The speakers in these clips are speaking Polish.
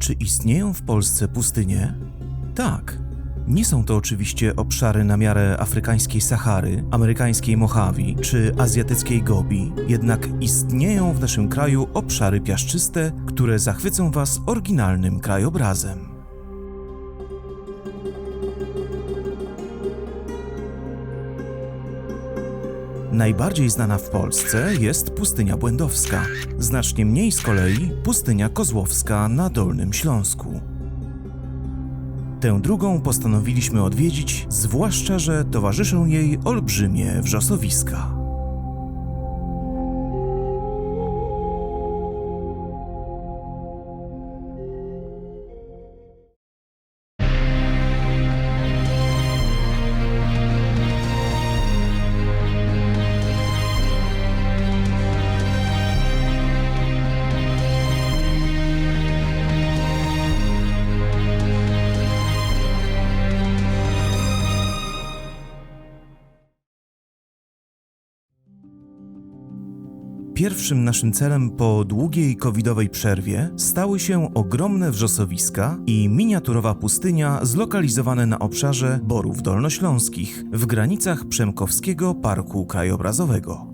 Czy istnieją w Polsce pustynie? Tak. Nie są to oczywiście obszary na miarę afrykańskiej Sahary, amerykańskiej Mojawi czy azjatyckiej Gobi, jednak istnieją w naszym kraju obszary piaszczyste, które zachwycą Was oryginalnym krajobrazem. Najbardziej znana w Polsce jest pustynia błędowska, znacznie mniej z kolei pustynia kozłowska na Dolnym Śląsku. Tę drugą postanowiliśmy odwiedzić, zwłaszcza, że towarzyszą jej olbrzymie wrzosowiska. Pierwszym naszym celem po długiej covidowej przerwie stały się ogromne wrzosowiska i miniaturowa pustynia zlokalizowane na obszarze Borów Dolnośląskich w granicach Przemkowskiego Parku Krajobrazowego.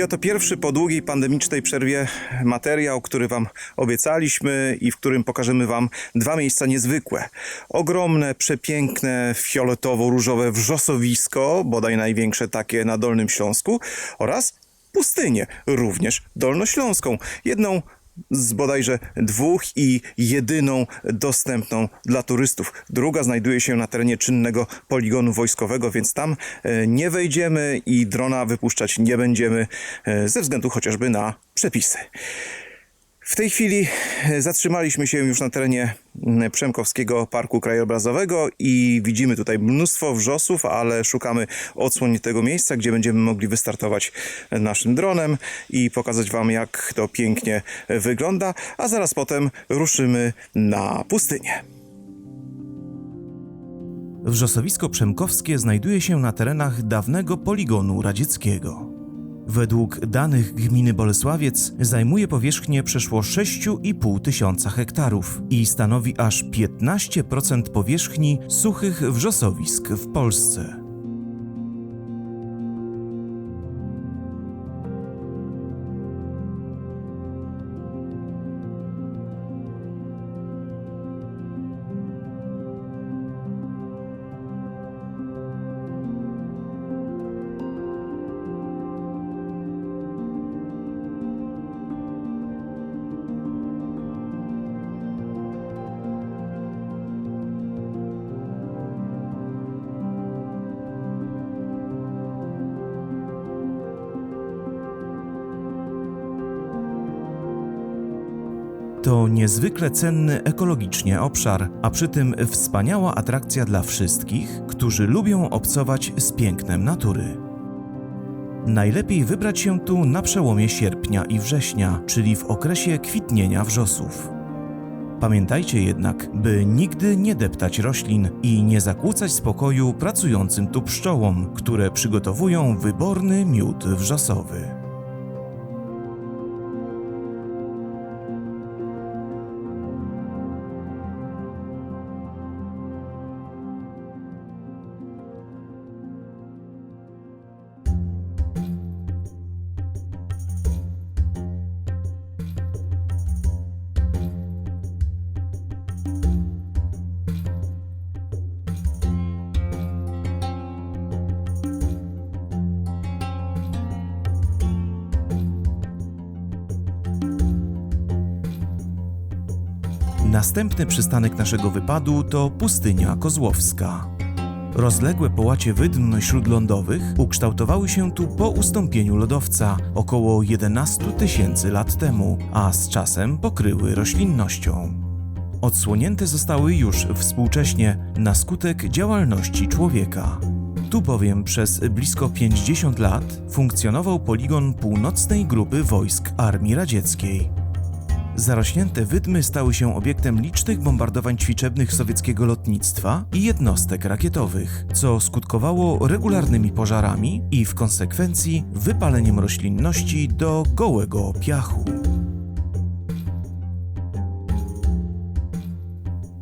I oto pierwszy po długiej pandemicznej przerwie materiał, który Wam obiecaliśmy i w którym pokażemy Wam dwa miejsca niezwykłe. Ogromne, przepiękne, fioletowo-różowe wrzosowisko, bodaj największe takie na Dolnym Śląsku oraz pustynię, również dolnośląską. Jedną z bodajże dwóch i jedyną dostępną dla turystów. Druga znajduje się na terenie czynnego poligonu wojskowego, więc tam e, nie wejdziemy i drona wypuszczać nie będziemy e, ze względu chociażby na przepisy. W tej chwili zatrzymaliśmy się już na terenie m, Przemkowskiego Parku Krajobrazowego i widzimy tutaj mnóstwo wrzosów, ale szukamy odsłon tego miejsca, gdzie będziemy mogli wystartować naszym dronem i pokazać Wam, jak to pięknie wygląda, a zaraz potem ruszymy na pustynię. Wrzosowisko Przemkowskie znajduje się na terenach dawnego poligonu radzieckiego. Według danych gminy Bolesławiec zajmuje powierzchnię przeszło 6,5 tysiąca hektarów i stanowi aż 15% powierzchni suchych wrzosowisk w Polsce. To niezwykle cenny ekologicznie obszar, a przy tym wspaniała atrakcja dla wszystkich, którzy lubią obcować z pięknem natury. Najlepiej wybrać się tu na przełomie sierpnia i września, czyli w okresie kwitnienia wrzosów. Pamiętajcie jednak, by nigdy nie deptać roślin i nie zakłócać spokoju pracującym tu pszczołom, które przygotowują wyborny miód wrzosowy. Następny przystanek naszego wypadu to pustynia kozłowska. Rozległe połacie wydm śródlądowych ukształtowały się tu po ustąpieniu lodowca około 11 tysięcy lat temu, a z czasem pokryły roślinnością. Odsłonięte zostały już współcześnie na skutek działalności człowieka. Tu bowiem przez blisko 50 lat funkcjonował poligon północnej grupy wojsk Armii Radzieckiej. Zarośnięte wydmy stały się obiektem licznych bombardowań ćwiczebnych sowieckiego lotnictwa i jednostek rakietowych, co skutkowało regularnymi pożarami i w konsekwencji wypaleniem roślinności do gołego piachu.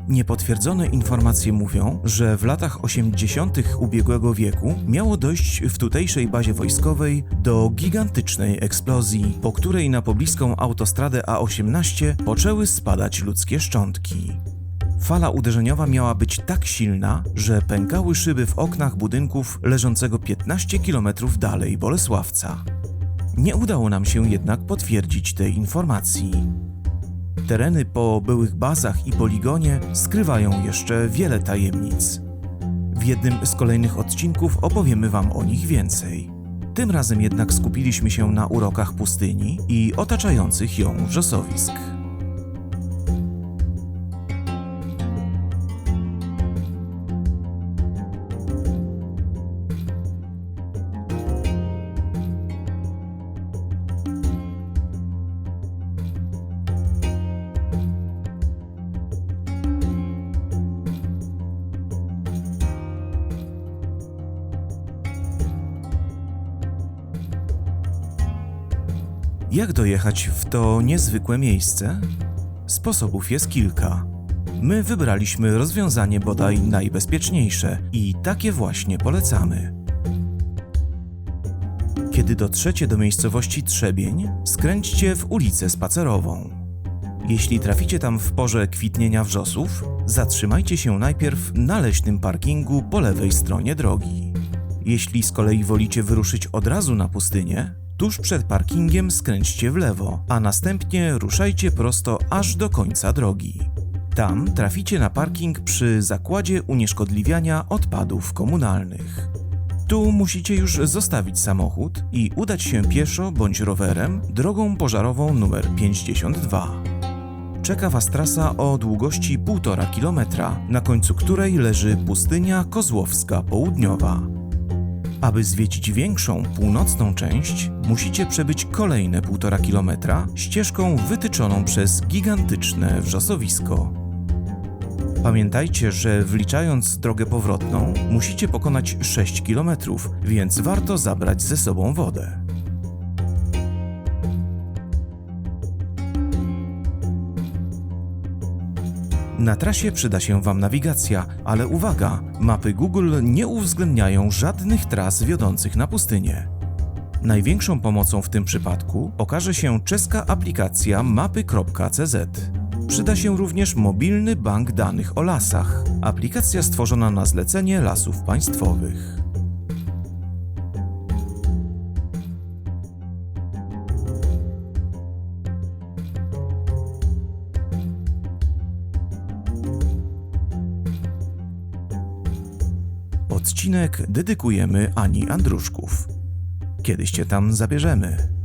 Niepotwierdzone informacje mówią, że w latach 80. ubiegłego wieku miało dojść w tutejszej bazie wojskowej do gigantycznej eksplozji, po której na pobliską autostradę A18 poczęły spadać ludzkie szczątki. Fala uderzeniowa miała być tak silna, że pękały szyby w oknach budynków leżącego 15 km dalej Bolesławca. Nie udało nam się jednak potwierdzić tej informacji. Tereny po byłych bazach i poligonie skrywają jeszcze wiele tajemnic. W jednym z kolejnych odcinków opowiemy Wam o nich więcej. Tym razem jednak skupiliśmy się na urokach pustyni i otaczających ją wrzosowisk. Jak dojechać w to niezwykłe miejsce? Sposobów jest kilka. My wybraliśmy rozwiązanie bodaj najbezpieczniejsze i takie właśnie polecamy. Kiedy dotrzecie do miejscowości Trzebień, skręćcie w ulicę Spacerową. Jeśli traficie tam w porze kwitnienia wrzosów, zatrzymajcie się najpierw na leśnym parkingu po lewej stronie drogi. Jeśli z kolei wolicie wyruszyć od razu na pustynię, tuż przed parkingiem skręćcie w lewo, a następnie ruszajcie prosto aż do końca drogi. Tam traficie na parking przy zakładzie unieszkodliwiania odpadów komunalnych. Tu musicie już zostawić samochód i udać się pieszo bądź rowerem drogą pożarową numer 52. Czeka Was trasa o długości 1,5 km, na końcu której leży pustynia kozłowska południowa. Aby zwiedzić większą, północną część, musicie przebyć kolejne 1,5 kilometra ścieżką wytyczoną przez gigantyczne wrzosowisko. Pamiętajcie, że wliczając drogę powrotną, musicie pokonać 6 km, więc warto zabrać ze sobą wodę. Na trasie przyda się Wam nawigacja, ale uwaga, mapy Google nie uwzględniają żadnych tras wiodących na pustynię. Największą pomocą w tym przypadku okaże się czeska aplikacja mapy.cz. Przyda się również mobilny bank danych o lasach, aplikacja stworzona na zlecenie lasów państwowych. Odcinek dedykujemy Ani Andruszków. Kiedyś cię tam zabierzemy.